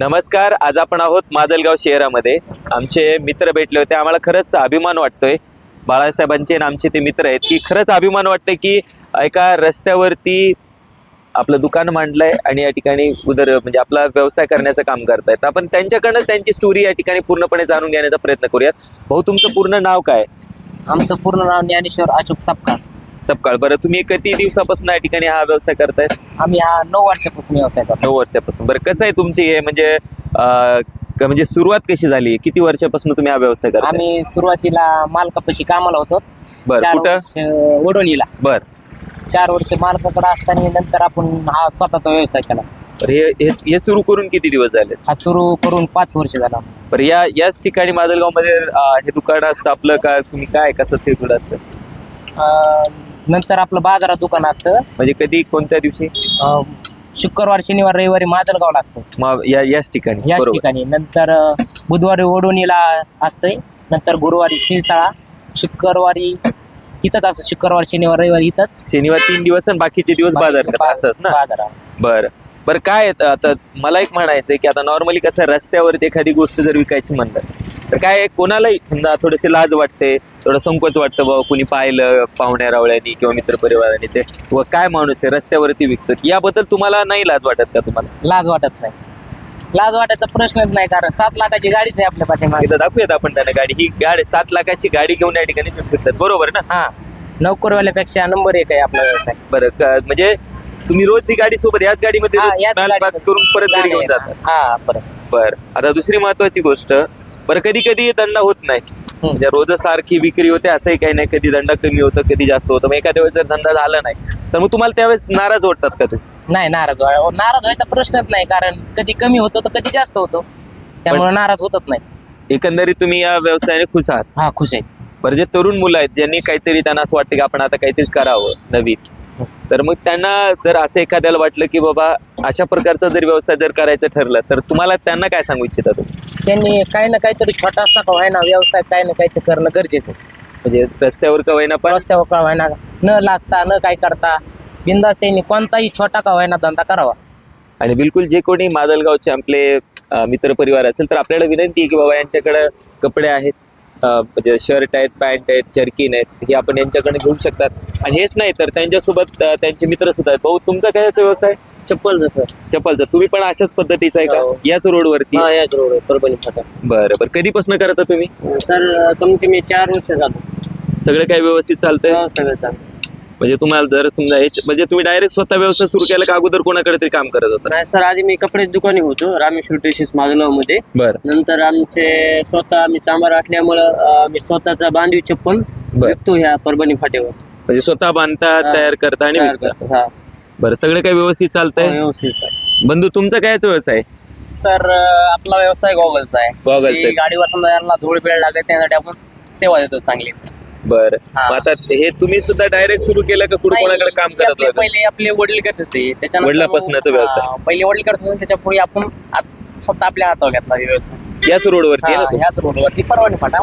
नमस्कार आज आपण आहोत मादलगाव शहरामध्ये. आमचे मित्र भेटले होते आम्हाला खरंच अभिमान वाटतोय. बाळासाहेबांचे आणि आमचे ते मित्र आहेत की खरंच अभिमान वाटतंय की एका रस्त्यावरती आपलं दुकान मांडलंय आणि या ठिकाणी उदर म्हणजे आपला व्यवसाय करण्याचं काम करतायत. आपण त्यांच्याकडनं त्यांची स्टोरी या ठिकाणी पूर्णपणे जाणून घेण्याचा प्रयत्न करूयात. भाऊ तुमचं पूर्ण नाव काय? आमचं पूर्ण नाव ज्ञानेश्वर अशोक सापकार सपकाळ. बरं तुम्ही किती दिवसापासून या ठिकाणी हा व्यवसाय करताय आम्ही हा नऊ वर्षापासून व्यवसाय करतो. नऊ वर्षापासून. बरं कसं आहे तुमची हे म्हणजे अं, क- म्हणजे सुरुवात कशी झाली? किती वर्षापासून तुम्ही हा व्यवसाय करता आम्ही सुरुवातीला मालकापाशी कामाला होतो. बरं चार कुठं? वर्ष वडोलीला बर. चार वर्ष मालकाकडे असताना नंतर आपण हा स्वतःचा व्यवसाय केला. बरं हे हे हे सुरू करून किती दिवस झाले? हा सुरू करून पाच वर्ष झाला बरं या याच ठिकाणी माजलगावमध्ये अं, हे दुकान असतं आपलं का? तुम्ही काय कसं शेड्यूल असतं? अं, नंतर आपलं बाजारात दुकान असतं. म्हणजे कधी कोणत्या दिवशी? अं, शुक्रवार शनिवार रविवारी माजलगावला असतं. या याच ठिकाणी. याच बरोबर. ठिकाणी. नंतर अं, बुधवारी वडोणीला असतंय. नंतर गुरुवारी शिरसाळा शुक्रवारी इथंच असतं. शुक्रवार शनिवार रविवारी इथंच. शनिवार तीन दिवस आणि बाकीचे दिवस बाजार करता असंच ना? बाजारात. बरं. बरं काय आहे आता मला एक म्हणायचं की आता नॉर्मली कसं रस्त्यावरती एखादी गोष्ट जर विकायची म्हणतात तर काय कोणालाही समजा थोडेसे लाज वाटते थोडं संकोच वाटतं बाबा कुणी पाहिलं पाहुण्या रावळ्यांनी किंवा मित्रपरिवाराने ते. व काय माणूस आहे रस्त्यावरती विकतो. याबद्दल तुम्हाला नाही लाज वाटत का तुम्हाला? लाज वाटत नाही. लाज वाटायचा प्रश्नच नाही कारण सात लाखाची गाडीच आहे आपल्या पाठीमागे. एकदा दाखवूयात आपण त्यांना गाडी. ही गाडी सात लाखाची गाडी घेऊन या ठिकाणी फिरतात. बरोबर ना? हा. नोकरवाल्यापेक्षा नंबर एक आहे आपला व्यवसाय. बरं का- म्हणजे तुम्ही रोज ही गाडी सोबत याच गाडीमध्ये हा, याच माल गाडीमध्ये. पाक करून परत घरी घेऊन. जातात हा. परत. बर आता दुसरी महत्वाची गोष्ट बरं कधी कधी दंड होत नाही. म्हणजे रोज सारखी विक्री होते असंही काही नाही. कधी दंड कमी होतं कधी जास्त होतं. मग एखाद्या वेळेस जर धंदा झाला नाही तर मग तुम्हाला त्यावेळेस नाराज वाटतात का तुम्ही? नाही नाराज व्हाय नाराज व्हायचा प्रश्नच नाही कारण कधी कमी होतो तर कधी जास्त होतो. त्यामुळे नाराज होतच नाही. एकंदरीत तुम्ही या व्यवसायाने खुश आहात. हा खुश आहे. बरं जे तरुण मुलं आहेत ज्यांनी काहीतरी त्यांना असं वाटतं की आपण आता काहीतरी करावं नवीन तर मग त्यांना जर असं एखाद्याला वाटलं की बाबा अशा प्रकारचा जर व्यवसाय जर करायचं ठरलं तर तुम्हाला त्यांना काय सांगू इच्छिता तुम्ही? त्यांनी काही ना काहीतरी छोटासा का व्हायना व्यवसाय काही ना काहीतरी करणं गरजेचं आहे. म्हणजे रस्त्यावर का होईना पण? रस्त्यावर का व्हायना न लाजता न काय करता बिंदास त्यांनी कोणताही छोटा का व्हायना धंदा करावा. आणि बिलकुल जे कोणी माजलगावचे आपले अं, मित्रपरिवार असेल तर आपल्याला विनंती आहे की बाबा यांच्याकडे कपडे आहेत अं, म्हणजे शर्ट आहेत पॅन्ट आहेत जर्किन आहेत हे आपण यांच्याकडे घेऊ शकतात. आणि हेच नाही तर त्यांच्यासोबत अं, त्यांचे मित्र सुद्धा आहेत. भाऊ तुमचा काय याचा व्यवसाय? चप्पल जसं चप्पलचा तुम्ही पण अशाच पद्धतीचा आहे हो. का याच रोडवरती? हा याच रोड परभणी फाटा. बरं बरं. कधीपासून करता तुम्ही? सर कमी कमी चार वर्ष झालं. सगळं काही व्यवस्थित चालतंय? सगळं चालतं म्हणजे तुम्हाला जर समजा हे- म्हणजे तुम्ही डायरेक्ट स्वतः व्यवसाय सुरू केला का अगोदर कोणाकडे तरी काम करत होता? नाही सर आधी मी कपडे दुकानी होतो रामेश्वर ड्रेसेस माजगावमध्ये बरं. नंतर आमचे स्वतः आम्ही चांबार असल्यामुळं अं, आम्ही स्वतःचा बांधीव चप्पल बर. विकतो ह्या परभणी फाट्यावर. म्हणजे स्वतः बांधता हा. तयार करता आणि तयार विकता. करतो. हा. बरं सगळं काही व्यवस्थित हो, चालतंय व्यवस्थित सर बंधू तुमचा कायच व्यवसाय सर आपला व्यवसाय गॉगलचा आहे. Goggles आहे. की गाडीवर समजा यांना धूळ वेळ लागत त्यासाठी आपण सेवा देतो चांगली बरं. हा. मग आता हे तुम्ही सुद्धा डायरेक्ट सुरू केलं का कुठे कोणाकडे काम करत आपले होता? पहिले आपले वडील करत होते. त्याच्यानंतर वडिलापासूनचा मग, व्यवसाय. हा, पहिले वडील करत होते त्याच्या पुढे आपण आत- स्वतः आपल्या हातावर घेतला हे व्यवसाय. याच रोडवरती आहे हा, ह्याच रोडवरती परवानी फाटा?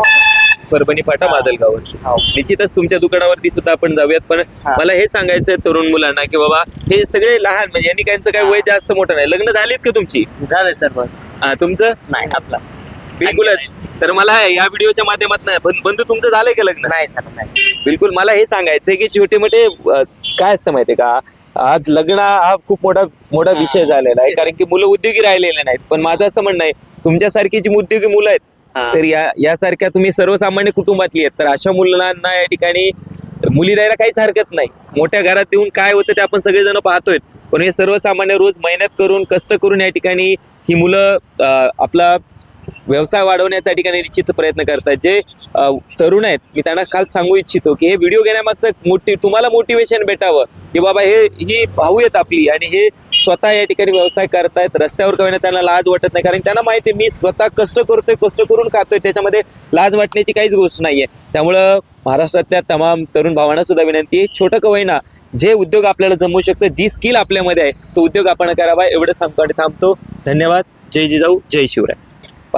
परभणी फाटा. मादलगाववर हो. निश्चितच तुमच्या दुकानावरती सुद्धा आपण जाऊयात पण. मला हे सांगायचं आहे तरुण मुलांना की बाबा हे सगळे लहान म्हणजे यांनी काहींचं काही हा. वय जास्त मोठं नाही लग्न झालीत का तुमची झालंय सर हा, तुमचं नाही आपला बिलकुलच तर मला या व्हिडिओच्या माध्यमातून बंधू तुमचं झालंय का लग्न नाही झालं नाही बिलकुल मला हे सांगायचंय की छोटे मोठे काय असतं माहितीये का आज लग्न हा खूप मोठा मोठा. विषय झालेला आहे कारण की मुलं उद्योगी राहिलेले नाहीत पण माझं असं म्हणणं आहे तुमच्यासारखी जी उद्योगी मुलं आहेत. तर या यासारख्या तुम्ही सर्वसामान्य कुटुंबातली आहेत. तर अशा मुलांना या ठिकाणी मुली द्यायला काहीच हरकत नाही. मोठ्या घरात येऊन काय होतं ते आपण सगळेजण पाहतोय. पण हे सर्वसामान्य रोज मेहनत करून कष्ट करून या ठिकाणी ही मुलं आपला व्यवसाय वाढवण्याच्या ठिकाणी निश्चित प्रयत्न करतात. जे तरुण आहेत मी त्यांना काल सांगू इच्छितो की हे व्हिडिओ घेण्यामागचं मोठी तुम्हाला मोटिवेशन भेटावं. की बाबा हे ही भाऊ आहेत आपली. आणि हे स्वतः या ठिकाणी व्यवसाय करतायत रस्त्यावर कळण्यात त्यांना लाज वाटत नाही. कारण त्यांना माहिती आहे, मी स्वतः कष्ट करतोय कष्ट करून खातोय त्याच्यामध्ये लाज वाटण्याची काहीच गोष्ट नाहीये. त्यामुळं महाराष्ट्रातल्या तमाम तरुण भावांना सुद्धा विनंती आहे छोटं कवयना जे उद्योग आपल्याला जमवू शकतं जी स्किल आपल्यामध्ये आहे तो उद्योग आपण करावा एवढं सांगतो आणि थांबतो. धन्यवाद. जय जिजाऊ जय शिवराय.